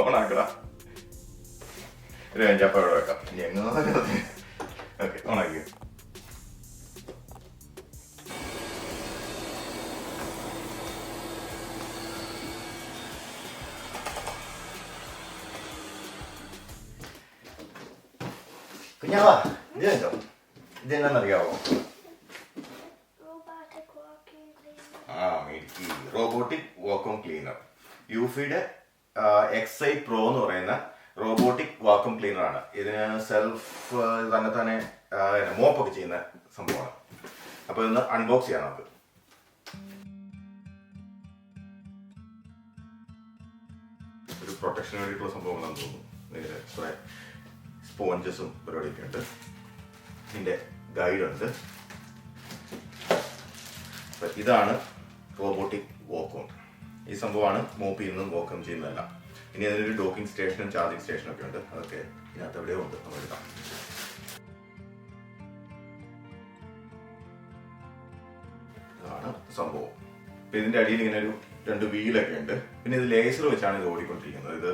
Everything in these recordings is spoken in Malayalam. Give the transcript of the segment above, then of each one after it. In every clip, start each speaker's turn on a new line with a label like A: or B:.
A: ഓണാക്കടാ. ഒരു കഞ്ചാപ്പ ഇവിടെ വെക്കാം. ഇനി എങ്ങനെ ഓക്കെ ഓണാക്കി. കുഞ്ഞാവാ ഇത്
B: walking cleaner.
A: ആ മിടുക്കി. റോബോട്ടിക് വാക്വം ക്ലീനർ യൂഫിയുടെ എക്സ് ഐ പ്രോ എന്ന് പറയുന്ന റോബോട്ടിക് വാക്വം ക്ലീനർ ആണ്. ഇതിന് സെൽഫ് തന്നെ തന്നെ മോപ്പൊക്കെ ചെയ്യുന്ന സംഭവമാണ്. അപ്പോൾ ഇന്ന് അൺബോക്സ് ചെയ്യാം നമുക്ക്. ഒരു പ്രൊട്ടക്ഷന് വേണ്ടിയിട്ടുള്ള സംഭവങ്ങളാണെന്ന് തോന്നുന്നു. ഇതിന് കുറേ സ്പോഞ്ചസും പരിപാടിയൊക്കെ ഉണ്ട്. ഇതിന്റെ ഗൈഡുണ്ട് ഇതാണ് റോബോട്ടിക് വോക്വം ഈ സംഭവമാണ് മോപ്പ് ചെയ്യുന്നതും വോക്കം ചെയ്യുന്നതല്ല. ഇനി അതിനൊരു ഡോക്കിംഗ് സ്റ്റേഷനും ചാർജിങ് സ്റ്റേഷനും ഒക്കെ ഉണ്ട്. അതൊക്കെ ഇതിനകത്ത് എവിടെയോ ഉണ്ട്. നമ്മൾ എടുക്കാം. ഇതാണ് സംഭവം. അപ്പൊ ഇതിന്റെ അടിയിൽ ഇങ്ങനെ ഒരു രണ്ട് വീലൊക്കെ ഉണ്ട്. പിന്നെ ഇത് ലേസർ വെച്ചാണ് ഇത് ഓടിക്കൊണ്ടിരിക്കുന്നത്. ഇത്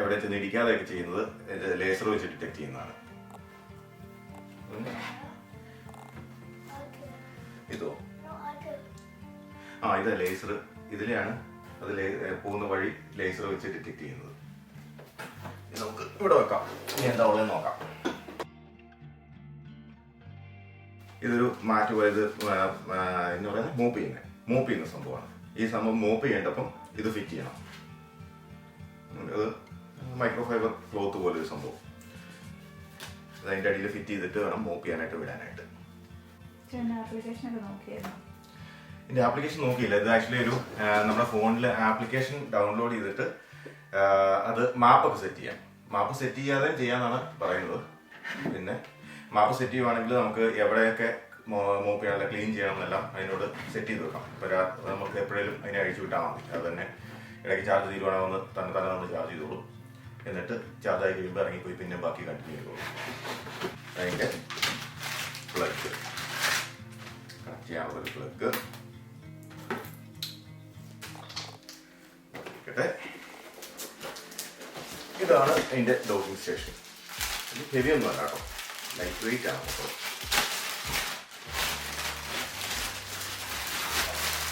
A: എവിടെ ചെന്ന് ഇടിക്കാതെയൊക്കെ ചെയ്യുന്നത് ലേസർ വെച്ച് ഡിറ്റക്ട് ചെയ്യുന്നതാണ്. ഇതോ. ആ ഇത് ലേസർ ഇതിലെയാണ് അത് പോകുന്ന വഴി ലേസർ വെച്ചിട്ട് ഡിറ്റക്ട് ചെയ്യുന്നത്. നമുക്ക് ഇവിടെ വെക്കാം. ഇനി എന്താ ഉള്ളത് നോക്കാം. ഇതൊരു മാറ്റ് പോയത് എന്ന് പറയുന്നത് മൂപ്പ് ചെയ്യുന്നത്. മൂപ്പ് ചെയ്യുന്ന സംഭവമാണ്. ഈ സംഭവം മൂപ്പ് ചെയ്യേണ്ടപ്പം ഇത് ഫിറ്റ് ചെയ്യണം. അത് മൈക്രോ ഫൈബർ ക്ലോത്ത് പോലെ ഒരു സംഭവം. അത് അതിന്റെ അടിയിൽ ഫിറ്റ് ചെയ്തിട്ട് വേണം മൂപ്പ് ചെയ്യാനായിട്ട് വിടാനായിട്ട്.
C: ആപ്ലിക്കേഷൻ ഒക്കെ നോക്കിയായിരുന്നു.
A: ഇതിന്റെ ആപ്ലിക്കേഷൻ നോക്കിയില്ല. ഇത് ആക്ച്വലി ഒരു നമ്മുടെ ഫോണിൽ ആപ്ലിക്കേഷൻ ഡൗൺലോഡ് ചെയ്തിട്ട് അത് മാപ്പൊക്കെ സെറ്റ് ചെയ്യാം. മാപ്പ് സെറ്റ് ചെയ്യാതെ ചെയ്യാന്നാണ് പറയുന്നത്. പിന്നെ മാപ്പ് സെറ്റ് ചെയ്യുവാണെങ്കിൽ നമുക്ക് എവിടെയൊക്കെ മൂപ്പ് ചെയ്യാനുള്ള ക്ലീൻ ചെയ്യണം എന്നെല്ലാം അതിനോട് സെറ്റ് ചെയ്ത് വെക്കാം. രാ- നമുക്ക് എപ്പോഴേലും അതിനെ അഴിച്ചു വിട്ടാൽ മതി. അത് തന്നെ ഇടയ്ക്ക് ചാർജ് തീരുവാണെങ്കിൽ ഒന്ന് തന്നെ തന്നെ നമ്മൾ ചാർജ് ചെയ്തോളൂ. എന്നിട്ട് ചാർജ് ആയി കഴിയുമ്പോൾ ഇറങ്ങിപ്പോയി പിന്നെ ബാക്കി കണ്ടിന്യൂ ചെയ്തോളൂ. അതിന്റെ പ്ലഗ് കണക്ട് ചെയ്യാനുള്ള ഒരു പ്ലഗ് ഇരിക്കട്ടെ ഇതാണ് അതിന്റെ ഡോക്കിംഗ് സ്റ്റേഷൻ ഇത് ഹെവി ഒന്നും അല്ല കേട്ടോ. ലൈറ്റ് വെയിറ്റ് ആണ്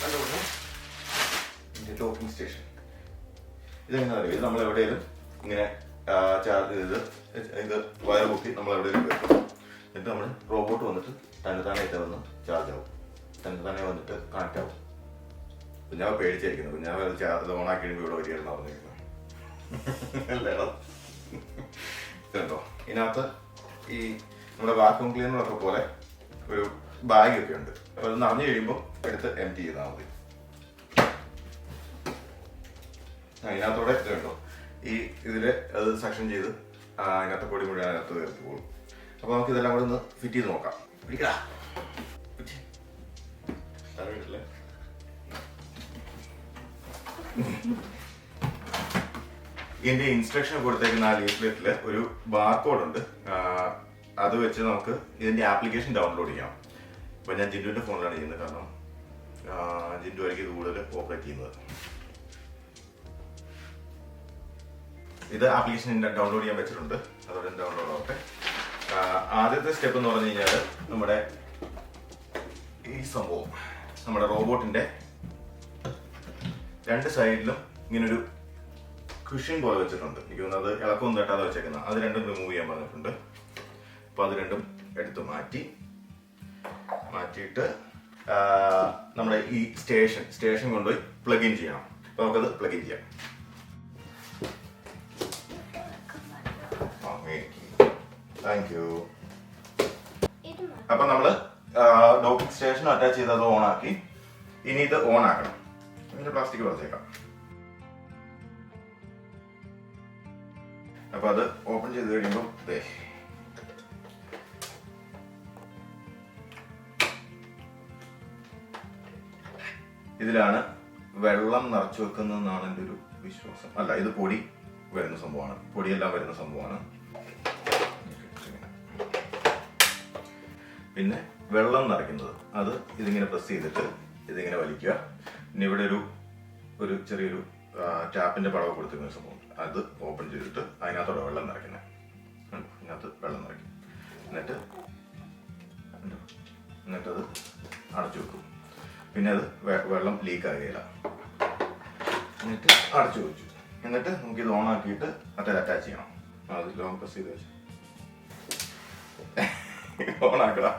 A: കണ്ടുകൊണ്ട് ഇതിന്റെ ഡോക്കിംഗ് സ്റ്റേഷൻ ഇതെങ്ങനെ അറിയാം? ഇത് നമ്മൾ എവിടെയും ഇങ്ങനെ ചാർജ് ചെയ്ത് ഇത് വയർ കൂട്ടി നമ്മൾ എവിടെയും വെക്കും. എന്നിട്ട് നമ്മൾ റോബോട്ട് വന്നിട്ട് തന്നെ തന്നെ ഇത് വന്ന് ചാർജ് ആവും. തന്നെ തന്നെ വന്നിട്ട് കണക്റ്റ് ആവും. കുഞ്ഞാവ് പേടിച്ചായിരിക്കുന്നു കുഞ്ഞാവ് അത് ഓണാക്കി കഴിയുമ്പോൾ ഇവിടെ വരികയായിരുന്നു പറഞ്ഞിരിക്കുന്നത് അല്ലേടാ ഇതിനകത്ത് ഈ നമ്മുടെ വാക്യൂം ക്ലീനറൊക്കെ പോലെ ഒരു ബാഗ് ഒക്കെ ഉണ്ട് അപ്പോൾ അത് നിറഞ്ഞു കഴിയുമ്പോൾ എടുത്ത് എം ടി ചെയ്താൽ മതി. അതിനകത്തോടെ കേട്ടോ ഈ ഇതിൽ അത് സെക്ഷൻ ചെയ്ത് അതിനകത്തെ പൊടി മുഴുവൻ അതിനകത്ത് തീർത്ത് പോകും അപ്പോൾ നമുക്ക് ഇതെല്ലാം കൂടെ ഒന്ന് ഫിറ്റ് ചെയ്ത് നോക്കാം. പിടിക്കടാ. ഇതിന്റെ ഇൻസ്ട്രക്ഷൻ കൊടുത്തേക്കുന്ന ആ ലീഫ്ലെറ്റിൽ ഒരു ബാർകോഡ് ഉണ്ട്. അത് വെച്ച് നമുക്ക് ഇതിന്റെ ആപ്ലിക്കേഷൻ ഡൗൺലോഡ് ചെയ്യാം. ഇപ്പൊ ഞാൻ ജിൻഡുവിന്റെ ഫോണിലാണ് ചെയ്യുന്നത്. കാരണം ജിൻഡു ആയിരിക്കും കൂടുതൽ ഓപ്പറേറ്റ് ചെയ്യുന്നത്. ഇത് ആപ്ലിക്കേഷൻ ഡൗൺലോഡ് ചെയ്യാൻ വെച്ചിട്ടുണ്ട്. അതോടെ ഡൗൺലോഡ് ആവട്ടെ. ആദ്യത്തെ സ്റ്റെപ്പ് എന്ന് പറഞ്ഞു കഴിഞ്ഞാൽ നമ്മുടെ ഈ സംഭവം. നമ്മുടെ റോബോട്ടിന്റെ രണ്ട് സൈഡിലും ഇങ്ങനൊരു കുഷൻ പോലെ വെച്ചിട്ടുണ്ട്. എനിക്ക് തോന്നുന്നത് ഇളക്കം തട്ടാതെ വെച്ചേക്കുന്ന. അത് രണ്ടും റിമൂവ് ചെയ്യാൻ പറഞ്ഞിട്ടുണ്ട്. അപ്പൊ അത് രണ്ടും എടുത്തു മാറ്റി. മാറ്റിയിട്ട് നമ്മുടെ ഈ സ്റ്റേഷൻ സ്റ്റേഷൻ കൊണ്ടുപോയി പ്ലഗ് ഇൻ ചെയ്യണം അപ്പൊ നമുക്കത് പ്ലഗ് ഇൻ ചെയ്യാം. താങ്ക് യു
B: നമ്മൾ
A: അപ്പൊ നമ്മൾ ഡോക്കിംഗ് സ്റ്റേഷൻ അറ്റാച്ച് ചെയ്ത് അത് ഓൺ ആക്കി. ഇനി ഇത് ഓൺ ആക്കണം. പ്ലാസ്റ്റിക് വെച്ചേക്കാം അപ്പൊ അത് ഓപ്പൺ ചെയ്ത് കഴിയുമ്പോൾ ദേ. ഇതിലാണ് വെള്ളം നിറച്ചു വെക്കുന്നതെന്നാണ് എന്റെ ഒരു വിശ്വാസം. അല്ല ഇത് പൊടി വരുന്ന സംഭവമാണ്. പൊടിയെല്ലാം വരുന്ന സംഭവമാണ്. പിന്നെ വെള്ളം നിറയ്ക്കുന്നത്. അത് ഇതിങ്ങനെ പ്രസ് ചെയ്തിട്ട് ഇതിങ്ങനെ വലിക്കുക. പിന്നെ ഇവിടെ ഒരു ഒരു ചെറിയൊരു ടാപ്പിന്റെ പടവ് കൊടുത്തിരുന്ന സംഭവം. അത് ഓപ്പൺ ചെയ്തിട്ട് അതിനകത്തോടെ വെള്ളം നിറയ്ക്കുന്നത് അതിനകത്ത് വെള്ളം നിറയ്ക്കും. എന്നിട്ട് എന്നിട്ട് എന്നിട്ടത് അടച്ചു വെക്കും. പിന്നെ അത് വെള്ളം ലീക്ക് ആകുകയില്ല. എന്നിട്ട് അടച്ചു വെച്ചു. എന്നിട്ട് നമുക്കിത് ഓൺ ആക്കിയിട്ട് മറ്റേ അറ്റാച്ച് ചെയ്യണം. അത് ലോങ് പ്രസ് ചെയ്ത് വെച്ചു. ഓൺ ആക്കണം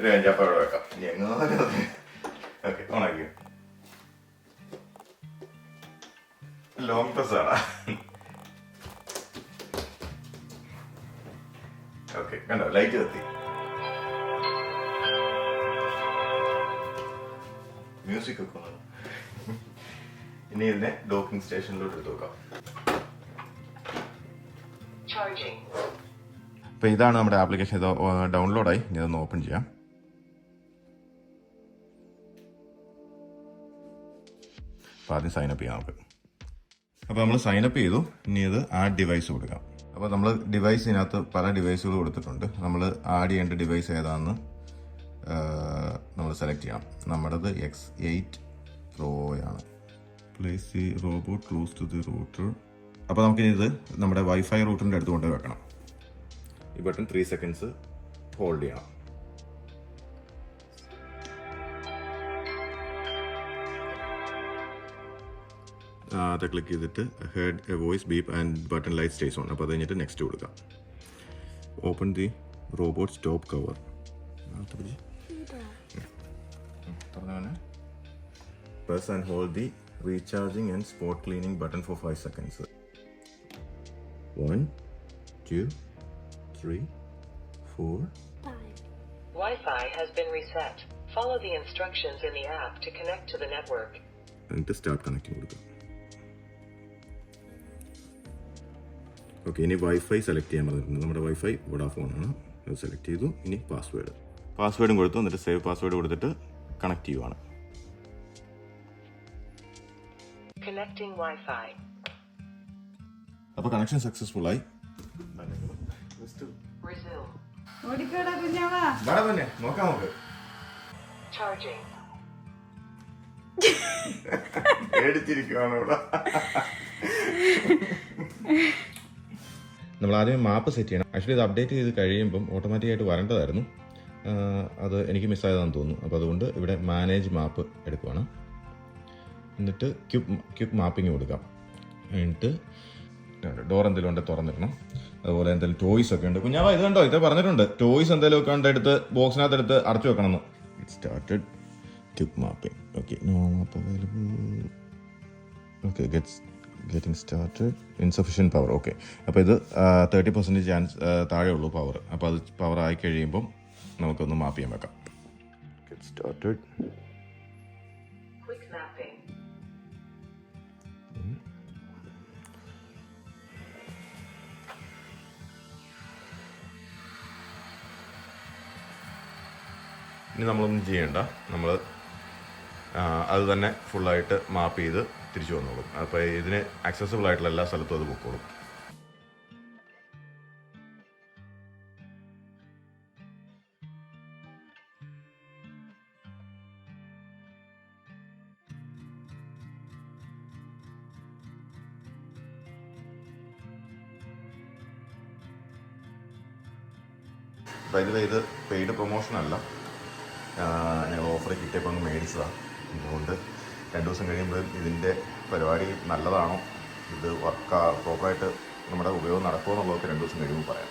A: ഒരു അഞ്ചാപ്പ അവിടെ വെക്കാം. ഓക്കെ ഓൺ ആക്കി ലോങ് പ്രസ് ആടാ ഓക്കെ കണ്ടോ? ലൈറ്റ് കത്തി. മ്യൂസിക് ഒക്കെ ഇനി ഇതിനെ ഡോക്കിംഗ് സ്റ്റേഷനിലോട്ട് എടുത്ത്
D: Charging.
A: അപ്പോൾ ഇതാണ് നമ്മുടെ ആപ്ലിക്കേഷൻ ഇത് ഡൗൺലോഡായി ഇനി അതൊന്ന് ഓപ്പൺ ചെയ്യാം. അപ്പോൾ ആദ്യം സൈനപ്പ് ചെയ്യാം നമുക്ക്. അപ്പോൾ നമ്മൾ സൈനപ്പ് ചെയ്തു. ഇനി ഇത് ആഡ് ഡിവൈസ് കൊടുക്കാം. അപ്പോൾ നമ്മൾ ഡിവൈസിനകത്ത് പല ഡിവൈസുകൾ കൊടുത്തിട്ടുണ്ട്. നമ്മൾ ആഡ് ചെയ്യേണ്ട ഡിവൈസ് ഏതാണെന്ന് നമ്മൾ സെലക്ട് ചെയ്യണം. നമ്മുടേത് X eight പ്രോയാണ് place the robot close to the router അപ്പോൾ നമുക്ക് ഇത് നമ്മുടെ വൈഫൈ റൂട്ടറിന്റെ അടുത്ത് കൊണ്ടുപോയി വെക്കണം. ഈ ബട്ടൺ ത്രീ സെക്കൻഡ്സ് ഹോൾഡ് ചെയ്യണം. അത് ക്ലിക്ക് ചെയ്തിട്ട് head a voice beep and button light stays on അപ്പോൾ അത് കഴിഞ്ഞിട്ട് നെക്സ്റ്റ് കൊടുക്കാം. Open the robot stop cover press and hold the recharging and spot cleaning button for five seconds one two three four
B: Five.
D: Wi-Fi has been reset. Follow the instructions in the app to connect to the network.
A: എന്നിട്ട് സ്റ്റാർട്ട് കണക്റ്റിംഗ് കൊടുക്കുക ഓക്കെ ഇനി വൈഫൈ സെലക്ട് ചെയ്യാൻ പറഞ്ഞിട്ടുണ്ട്. നമ്മുടെ വൈഫൈ വോഡാഫോൺ ആണ്. അത് സെലക്ട് ചെയ്തു. ഇനി പാസ്വേഡ് പാസ്വേഡും കൊടുത്തു. എന്നിട്ട് സേവ് പാസ്വേഡ് കൊടുത്തിട്ട് കണക്ട് ചെയ്യുവാണ്. അപ്പോൾ കണക്ഷൻ സക്സസ്ഫുൾ ആയി. നോക്കാം നമുക്ക്. പേടിച്ചിരിക്കുകയാണ് ഇവിടെ. നമ്മൾ ആദ്യം മാപ്പ് സെറ്റ് ചെയ്യണം. ആക്ച്വലി ഇത് അപ്ഡേറ്റ് ചെയ്ത് കഴിയുമ്പം ഓട്ടോമാറ്റിക്കായിട്ട് വരേണ്ടതായിരുന്നു. അത് എനിക്ക് മിസ്സായതാണെന്ന് തോന്നുന്നു. അപ്പോൾ അതുകൊണ്ട് ഇവിടെ മാനേജ് മാപ്പ് എടുക്കുവാണ്. എന്നിട്ട് ക്യൂബ് ക്യൂബ് മാപ്പിംഗ് കൊടുക്കാം. എന്നിട്ട് ഡോർ എന്തെങ്കിലും ഉണ്ട് തുറന്നിടണം. അതുപോലെ എന്തെങ്കിലും ടോയ്സ് ഒക്കെ ഉണ്ട്. കുഞ്ഞാവ ഇത് കണ്ടോ? ഇത് പറഞ്ഞിട്ടുണ്ട്. ടോയ്സ് എന്തെങ്കിലും ഒക്കെ ഉണ്ട് എടുത്ത് ബോക്സിനകത്ത് എടുത്ത് അടച്ചു വെക്കണം എന്ന്. Started cube mapping okay no map available okay gets getting started insufficient power okay അപ്പോൾ ഇത് തേർട്ടി പെർസെന്റേജ് ചാൻസ് താഴെ ഉള്ളൂ പവർ അപ്പോൾ അത് പവർ ആയി കഴിയുമ്പം നമുക്കൊന്ന് മാപ്പ് ചെയ്യാൻ വെക്കാം. Get started. ഇനി നമ്മളൊന്നും ചെയ്യണ്ട. നമ്മൾ അത് തന്നെ ഫുള്ളായിട്ട് മാപ്പ് ചെയ്ത് തിരിച്ചു വന്നോളും. അപ്പോൾ ഇതിന് ആക്സസിബിൾ ആയിട്ടുള്ള എല്ലാ സ്ഥലത്തും അത് പൊക്കോളും. അതുകൊണ്ട് രണ്ട് ദിവസം കഴിയുമ്പോൾ ഇതിന്റെ പരിപാടി നല്ലതാണോ? ഇത് വർക്ക് പ്രോപ്പറായിട്ട് നമ്മുടെ ഉപയോഗം നടക്കുമോ എന്നുള്ളതൊക്കെ രണ്ട് ദിവസം കഴിയുമ്പോൾ പറയാം.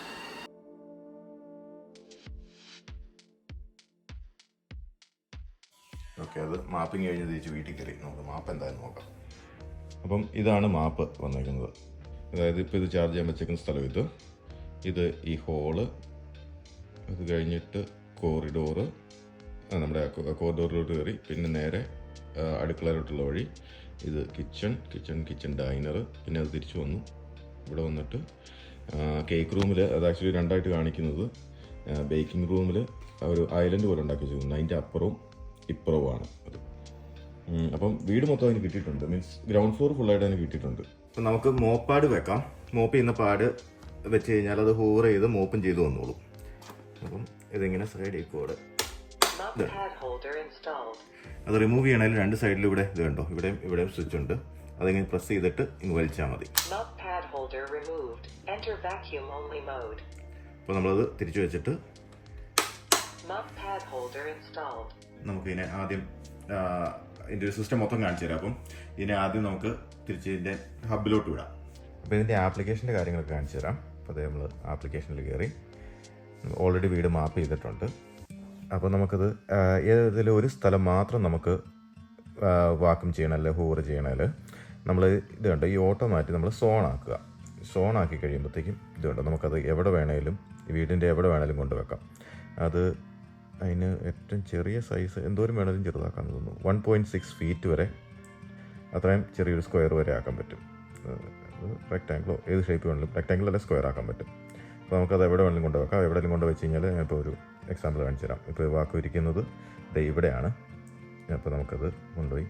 A: ഓക്കെ അത് മാപ്പിങ് കഴിഞ്ഞ് തിരിച്ച് വീട്ടിൽ കയറി. നമുക്ക് മാപ്പ് എന്തായാലും നോക്കാം. അപ്പം ഇതാണ് മാപ്പ് വന്നിരിക്കുന്നത് അതായത് ഇപ്പോൾ ഇത് ചാർജ് ചെയ്യാൻ വെച്ചേക്കുന്ന സ്ഥലം ഇത്. ഇത് ഈ ഹോൾ അത് കഴിഞ്ഞിട്ട് കോറിഡോറ് നമ്മുടെ കോറിഡോറിലോട്ട് കയറി പിന്നെ നേരെ അടുക്കളയിലോട്ടുള്ള വഴി. ഇത് കിച്ചൺ കിച്ചൺ കിച്ചൺ ഡൈനർ പിന്നെ അത് തിരിച്ചു വന്നു. ഇവിടെ വന്നിട്ട് കേക്ക് റൂമിൽ അത് ആക്ച്വലി രണ്ടായിട്ട് കാണിക്കുന്നത്. ബേക്കിംഗ് റൂമിൽ ഒരു ഐലൻഡ് പോലെ ഉണ്ടാക്കി വെച്ചിരുന്നു അതിന്റെ അപ്പുറവും ഇപ്പുറവുമാണ് അത്. അപ്പം വീട് മൊത്തം അതിന് കിട്ടിയിട്ടുണ്ട്. മീൻസ് ഗ്രൗണ്ട് ഫ്ലോർ ഫുള്ളായിട്ട് അതിന് കിട്ടിയിട്ടുണ്ട്. അപ്പം നമുക്ക് മോപ്പാട് വെക്കാം. മോപ്പ് ചെയ്യുന്ന പാട് വെച്ച് കഴിഞ്ഞാൽ അത് ഹൂവർ ചെയ്ത് മോപ്പും ചെയ്ത് വന്നോളും. അപ്പം ഇതിങ്ങനെ സൈഡിൽ കൂടെ
D: Installed.
A: അത് റിമൂവ് ചെയ്യണമെങ്കിൽ രണ്ട് സൈഡിലും ഇവിടെ ഇത് കണ്ടോ? ഇവിടെയും ഇവിടെയും സ്വിച്ച് ഉണ്ട്. അതിങ്ങനെ പ്രസ് ചെയ്തിട്ട് ഇങ്ങ് വലിച്ചാൽ മതി. അപ്പോൾ നമ്മളത് തിരിച്ചു വെച്ചിട്ട്
D: Mop pad holder installed.
A: നമുക്ക് ഇതിനെ ആദ്യം ഇതിന്റെ ഇതിന്റെ ഒരു സിസ്റ്റം മൊത്തം കാണിച്ചു തരാം. അപ്പം ഇതിനെ ആദ്യം നമുക്ക് തിരിച്ച് ഇതിന്റെ ഹബിലോട്ട് വിടാം. അപ്പോൾ ഇതിന്റെ ആപ്ലിക്കേഷന്റെ കാര്യങ്ങളൊക്കെ കാണിച്ചു തരാം. അപ്പോൾ അതേ നമ്മൾ ആപ്ലിക്കേഷനിൽ കയറി. ഓൾറെഡി വീട് മാപ്പ് ചെയ്തിട്ടുണ്ട്. അപ്പോൾ നമുക്കത് ഏതെങ്കിലും ഒരു സ്ഥലം മാത്രം നമുക്ക് വാക്കം അല്ലെ ഹൂവർ ചെയ്യണേൽ നമ്മൾ ഇത് കണ്ടോ ഈ ഓട്ടോ മാറ്റി നമ്മൾ സോൺ ആക്കി കഴിയുമ്പോഴത്തേക്കും ഇത് കണ്ടോ നമുക്കത് എവിടെ വേണേലും വീടിന്റെ എവിടെ വേണേലും കൊണ്ടുവെക്കാം അത് അതിന് ഏറ്റവും ചെറിയ സൈസ് എന്തോരം വേണേലും ചെറുതാക്കാൻ തോന്നുന്നു. വൺ പോയിന്റ് സിക്സ് ഫീറ്റ് വരെ അത്രയും ചെറിയൊരു സ്ക്വയർ വരെ ആക്കാൻ പറ്റും. റെക്റ്റാങ്കിളോ ഏത് ഷേപ്പ് വേണമെങ്കിലും റെക്റ്റാങ്കിൾ അല്ലെ സ്ക്വയർ ആക്കാൻ പറ്റും. അപ്പോൾ നമുക്കത് എവിടെ വേണമെങ്കിലും കൊണ്ടുവെക്കാം എവിടെയെങ്കിലും കൊണ്ടുവച്ച് കഴിഞ്ഞാൽ ഞാനിപ്പോൾ ഒരു എക്സാമ്പിൾ കാണിച്ചു തരാം. ഇപ്പോൾ വാക്ക് ഇരിക്കുന്നത് ദേ ഇവിടെയാണ്. അപ്പോൾ നമുക്കത് കൊണ്ടുപോയി.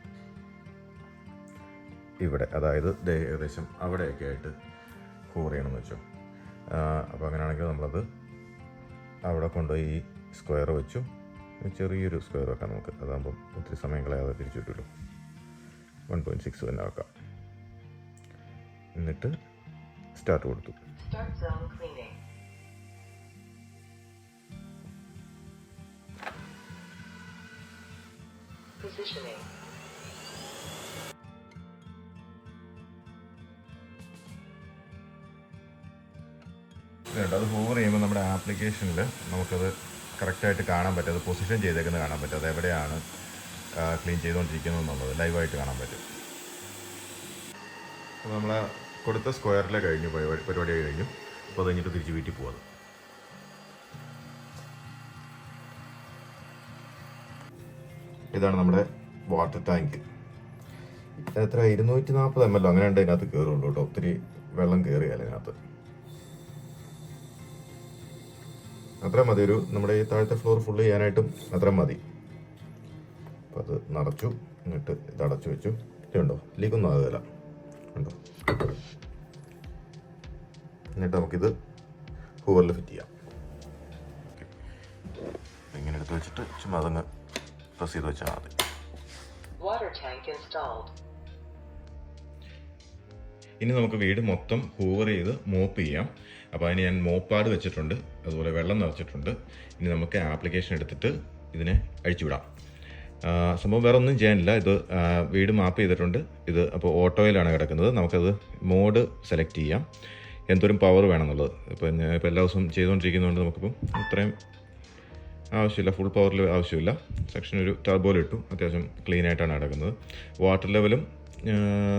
A: ഇവിടെ അതായത് ദേ ഏകദേശം അവിടെയൊക്കെ ആയിട്ട് ഹൂർ ചെയ്യണമെന്ന് വെച്ചു. അപ്പോൾ അങ്ങനെയാണെങ്കിൽ നമ്മളത് അവിടെ കൊണ്ടുപോയി ഈ സ്ക്വയർ വെച്ചു. ചെറിയൊരു സ്ക്വയർ വെക്കാം നമുക്ക്. അതാകുമ്പം ഒത്തിരി സമയം കളയാതെ തിരിച്ചു കിട്ടുമല്ലോ വൺ പോയിന്റ് സിക്സ് തന്നെ വെക്കാം എന്നിട്ട് സ്റ്റാർട്ട് കൊടുത്തു.
D: Positioning.
A: അത് ഹോവർ ചെയ്യുമ്പോൾ നമ്മുടെ ആപ്ലിക്കേഷനിൽ നമുക്കത് കറക്റ്റായിട്ട് കാണാൻ പറ്റും. അത് പൊസിഷൻ ചെയ്തേക്കുന്നത് കാണാൻ പറ്റും. അത് എവിടെയാണ് ക്ലീൻ ചെയ്തുകൊണ്ടിരിക്കുന്നത് എന്നുള്ളത് ലൈവായിട്ട് കാണാൻ പറ്റും. അപ്പോൾ നമ്മൾ കൊടുത്ത സ്ക്വയറിലെ കഴിഞ്ഞു പരിപാടി കഴിഞ്ഞു. അപ്പോൾ അത് കഴിഞ്ഞിട്ട് തിരിച്ച് വീട്ടിൽ പോകാം ഇതാണ് നമ്മുടെ വാട്ടർ ടാങ്ക് എത്ര ഇരുന്നൂറ്റി നാൽപ്പത് എം എൽ അങ്ങനെ ഉണ്ട് അതിനകത്ത് കയറുള്ളൂ കേട്ടോ. ഒത്തിരി വെള്ളം കയറിയാൽ ഇതിനകത്ത്. അത്ര മതി. ഒരു നമ്മുടെ ഈ താഴത്തെ ഫ്ലോർ ഫുള്ള് ചെയ്യാനായിട്ടും അത്ര മതി. അപ്പം അത് നിറച്ചു എന്നിട്ട് ഇത് അടച്ചു വെച്ചു. ഇതുണ്ടോ ലീക്കൊന്നും ആകുകയില്ല. ഉണ്ടോ എന്നിട്ട് നമുക്കിത് ഹൂവറിൽ ഫിറ്റ് ചെയ്യാം. ഇങ്ങനെ എടുത്ത് വെച്ചിട്ട് ചുമ്മാ അതങ്ങ് പ്രസ് ചെയ്ത് വെച്ചാൽ മതി
D: Water tank installed.
A: ഇനി നമുക്ക് വീട് മൊത്തം ഹൂവർ ചെയ്ത് മോപ്പ് ചെയ്യാം. അപ്പോൾ അതിന് ഞാൻ മോപ്പാട് വെച്ചിട്ടുണ്ട് അതുപോലെ വെള്ളം നിറച്ചിട്ടുണ്ട്. ഇനി നമുക്ക് ആപ്ലിക്കേഷൻ എടുത്തിട്ട് ഇതിനെ അഴിച്ചുവിടാം. സംഭവം വേറെ ഒന്നും ചെയ്യാനില്ല. ഇത് വീട് മാപ്പ് ചെയ്തിട്ടുണ്ട്. ഇത് അപ്പോൾ ഓട്ടോയിലാണ് കിടക്കുന്നത്. നമുക്കത് മോഡ് സെലക്ട് ചെയ്യാം. എന്തോരം പവർ വേണമെന്നുള്ളത്. ഇപ്പോൾ ഞാൻ ഇപ്പോൾ എല്ലാ ദിവസവും ചെയ്തുകൊണ്ടിരിക്കുന്നതുകൊണ്ട് നമുക്കിപ്പം ഇത്രയും ആവശ്യമില്ല. ഫുൾ പവറിൽ ആവശ്യമില്ല. സെക്ഷൻ ഒരു ടർബോയിൽ ഇട്ടു. അത്യാവശ്യം ക്ലീൻ ആയിട്ടാണ് കിടക്കുന്നത് വാട്ടർ ലെവലും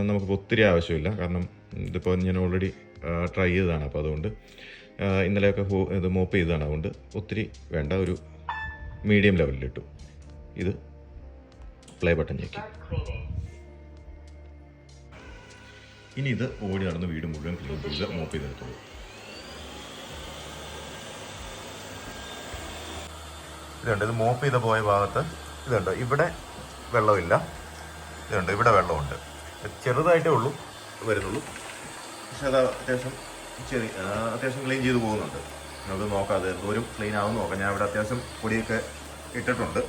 A: നമുക്ക് ഒത്തിരി ആവശ്യമില്ല. കാരണം ഇതിപ്പോൾ ഞാൻ ഓൾറെഡി ട്രൈ ചെയ്തതാണ്. അപ്പോൾ അതുകൊണ്ട് ഇന്നലെയൊക്കെ ഹോ ഇത് മോപ്പ് ചെയ്തതാണ്. അതുകൊണ്ട് ഒത്തിരി വേണ്ട. ഒരു മീഡിയം ലെവലിലിട്ടു ഇത് പ്ലേ ബട്ടൺ ഞെക്കി ഇനി ഇത് ഓടി നടന്ന് വീട് മുഴുവൻ ക്ലീൻ ചെയ്ത് മോപ്പ് ചെയ്തെടുത്തോളൂ. ഇതുണ്ട്. ഇത് മോപ്പ് ചെയ്ത് പോയ ഭാഗത്ത് ഇതുണ്ട്. ഇവിടെ വെള്ളമില്ല. ഇതുണ്ട്. ഇവിടെ വെള്ളമുണ്ട്. ചെറുതായിട്ടേ ഉള്ളൂ. വരുന്നുള്ളൂ. പക്ഷെ അത് അത്യാവശ്യം ചെറിയ അത്യാവശ്യം ക്ലീൻ ചെയ്ത് പോകുന്നുണ്ട്. നമുക്ക് നോക്കാം അത് എന്തോരം ക്ലീൻ ആവും നോക്കാം. ഞാൻ ഇവിടെ അത്യാവശ്യം പൊടിയൊക്കെ ഇട്ടിട്ടുണ്ട്.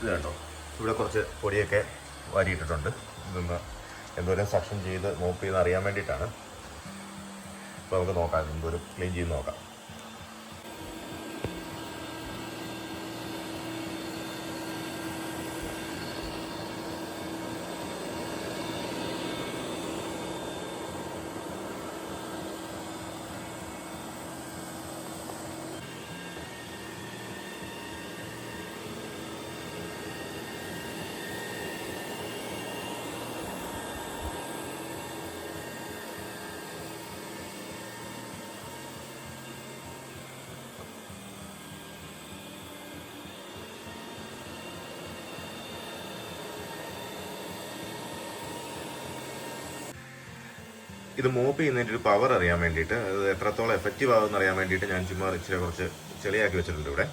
A: ഇത് കണ്ടോ ഇവിടെ കുറച്ച് പൊടിയൊക്കെ വാരിയിട്ടിട്ടുണ്ട്. ഇതൊന്ന് എന്തോരം സക്ഷൻ ചെയ്ത് മോപ്പ് ചെയ്ത് അറിയാൻ വേണ്ടിയിട്ടാണ്. അപ്പോൾ നമുക്ക് നോക്കാം. എന്തോരം ക്ലീൻ ചെയ്ത് നോക്കാം. ഇത് മോപ്പ് ചെയ്യുന്നതിന്റെ ഒരു പവർ അറിയാൻ വേണ്ടിയിട്ട് അത് എത്രത്തോളം എഫക്റ്റീവ് ആകുമെന്ന് അറിയാൻ വേണ്ടിയിട്ട് ഞാൻ ചുമ്മാ ഇച്ചിരി കുറച്ച് ചെളിയാക്കി വെച്ചിട്ടുണ്ട് ഇവിടെ.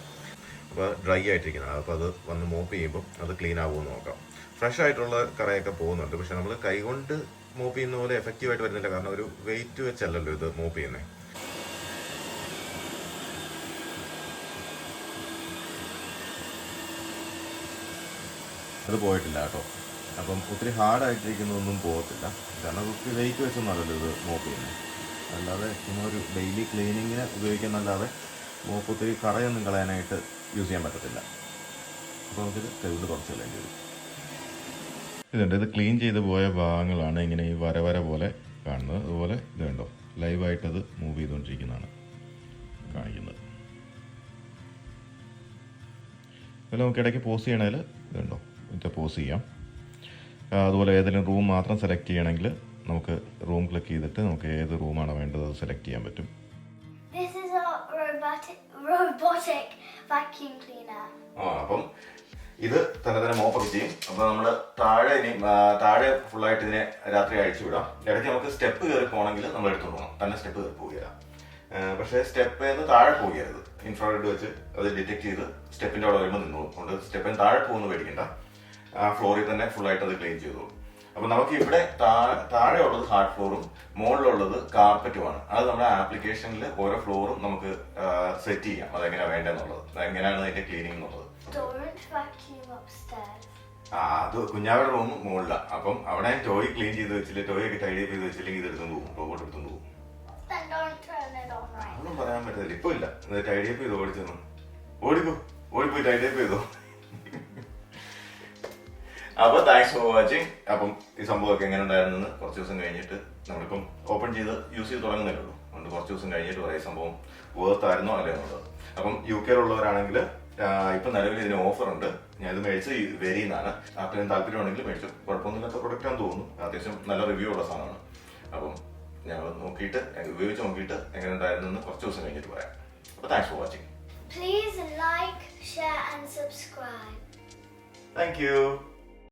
A: അപ്പോൾ ഡ്രൈ ആയിട്ടിരിക്കുന്നത് അപ്പോൾ അത് വന്ന് മോപ്പ് ചെയ്യുമ്പോൾ അത് ക്ലീൻ ആകുമെന്ന് നോക്കാം. ഫ്രഷ് ആയിട്ടുള്ള കറയൊക്കെ പോകുന്നുണ്ട്. പക്ഷെ നമ്മൾ കൈകൊണ്ട് മോപ്പ് ചെയ്യുന്ന പോലെ എഫക്റ്റീവ് ആയിട്ട് വരുന്നില്ല. കാരണം ഒരു വെയിറ്റ് വെച്ചല്ലല്ലോ ഇത് മോപ്പ് ചെയ്യുന്നത് അത് പോയിട്ടില്ല കേട്ടോ. അപ്പം ഒത്തിരി ഹാർഡായിട്ടിരിക്കുന്നതൊന്നും പോകത്തില്ല. കാരണം ഒത്തിരി വെയിറ്റ് വെച്ചൊന്നും നല്ലത് ഇത് മോപ്പ് ചെയ്യുന്നത്. അല്ലാതെ ചുമ്മാ ഒരു ഡെയിലി ക്ലീനിങ്ങിന് ഉപയോഗിക്കുന്നല്ലാതെ മോപ്പ് ഒത്തിരി കറയൊന്നും കളയാനായിട്ട് യൂസ് ചെയ്യാൻ പറ്റത്തില്ല. അപ്പോൾ നമുക്കിത് കൈകൊണ്ട് കുറച്ച് കളയേണ്ടി വരും ഇതുണ്ട്. ഇത് ക്ലീൻ ചെയ്ത് പോയ ഭാഗങ്ങളാണ് ഇങ്ങനെ ഈ വര വര പോലെ കാണുന്നത്. അതുപോലെ ഇത് കണ്ടോ? ലൈവായിട്ടത് മൂവ് ചെയ്തുകൊണ്ടിരിക്കുന്നതാണ് കാണിക്കുന്നത്. ഇതിൽ നമുക്ക് ഇടയ്ക്ക് പോസ് ചെയ്യണേൽ ഇതുണ്ടോ ഇത് പോസ് ചെയ്യാം. അതുപോലെ ഏതെങ്കിലും റൂം മാത്രം സെലക്ട് ചെയ്യണമെങ്കിൽ നമുക്ക് റൂം ക്ലിക്ക് ചെയ്തിട്ട് നമുക്ക് ഏത് റൂമാണ് വേണ്ടത് അത് സെലക്ട് ചെയ്യാൻ പറ്റും.
B: This is a robotic robotic vacuum cleaner.
A: ആ അപ്പം ഇത് തന്നെ തന്നെ മോപ്പൊക്കെ ചെയ്യും. അപ്പോൾ നമ്മൾ താഴെ ഇനി താഴെ ഫുള്ളായിട്ട് ഇതിനെ രാത്രി അഴിച്ചു വിടാം. ഇടയ്ക്ക് നമുക്ക് സ്റ്റെപ്പ് കയറി പോകണമെങ്കിൽ നമ്മൾ എടുത്തുകൊണ്ട് പോകണം തന്നെ സ്റ്റെപ്പ് കയറി പോകുകയില്ല പക്ഷേ സ്റ്റെപ്പ് നിന്ന് താഴെ പോകരുത് ഇൻഫ്രാറെഡ് വെച്ച് അത് ഡിറ്റക്ട് ചെയ്ത് സ്റ്റെപ്പിന്റെ അവിടെ വരുമ്പോൾ നിന്നോളും. അതുകൊണ്ട് സ്റ്റെപ്പിന് താഴെ പോകുന്നു പേടിക്കണ്ട. ആ ഫ്ലോറിൽ തന്നെ ഫുൾ ആയിട്ട് അത് ക്ലീൻ ചെയ്തോളും അപ്പോൾ നമുക്ക് ഇവിടെ താഴെ ഉള്ളത് ഹാർഡ് ഫ്ലോറും മുകളിലുള്ളത് കാർപ്പറ്റുമാണ്. അത് നമ്മുടെ ആപ്ലിക്കേഷനിൽ ഓരോ ഫ്ലോറും നമുക്ക് സെറ്റ് ചെയ്യാം. അതെങ്ങനെയാണ് വേണ്ടതെന്നുള്ളത്. എങ്ങനെയാണ് അതിന്റെ ക്ലീനിങ് എന്നുള്ളത്. ആ അത് കുഞ്ഞാവിടെ റൂം മുകളിലാണ് അപ്പം അവിടെ ടോയ് ക്ലീൻ ചെയ്ത് വെച്ചില്ല ടോയ് ഒക്കെ ടൈഡ് ചെയ്ത് വെച്ചില്ലെങ്കിൽ ഇത് എടുത്തുകൊണ്ട് പോകും. റോബോട്ട് എടുത്തുകൊണ്ട് പോകും. ഒന്നും പറയാൻ പറ്റത്തില്ല. ഇപ്പൊ ഇല്ല. ടൈഡ് അപ്പ് ചെയ്ത്? ഓടിച്ചെന്നു? ഓടിപ്പോ ഓടിപ്പോയി ടൈഡ് അപ്പ് ചെയ്തോ? അപ്പൊ താങ്ക്സ് ഫോർ വാച്ചിങ് അപ്പം ഈ സംഭവമൊക്കെ എങ്ങനെ ഉണ്ടായിരുന്നെന്ന് കുറച്ച് ദിവസം കഴിഞ്ഞിട്ട് നമ്മളിപ്പം ഓപ്പൺ ചെയ്ത് യൂസ് ചെയ്ത് തുടങ്ങുന്നല്ലേ ഉള്ളൂ. അതുകൊണ്ട് കുറച്ച് ദിവസം കഴിഞ്ഞിട്ട് പറയാം സംഭവം വേർത്ത് ആയിരുന്നോ അല്ലേ എന്നുള്ളത്. അപ്പം യു കെയിലുള്ളവരാണെങ്കിൽ ഇപ്പം നിലവിൽ ഇതിന് ഓഫർ ഉണ്ട്. ഞാൻ ഇത് മേടിച്ച് വെരിയെന്നാണ് ആർക്കെങ്കിലും താല്പര്യമുണ്ടെങ്കിൽ മേടിച്ചു. കുഴപ്പമൊന്നുമില്ലാത്ത പ്രൊഡക്റ്റ് ആണെന്ന് തോന്നുന്നു. അത്യാവശ്യം നല്ല റിവ്യൂ ഉള്ള സാധനമാണ്. അപ്പം ഞാൻ നോക്കിയിട്ട് ഉപയോഗിച്ച് നോക്കിയിട്ട് എങ്ങനെ ഉണ്ടായിരുന്നെന്ന് കുറച്ച് ദിവസം കഴിഞ്ഞിട്ട് പറയാം. അപ്പോൾ thanks for watching
B: Please like, share, and subscribe.
A: Thank you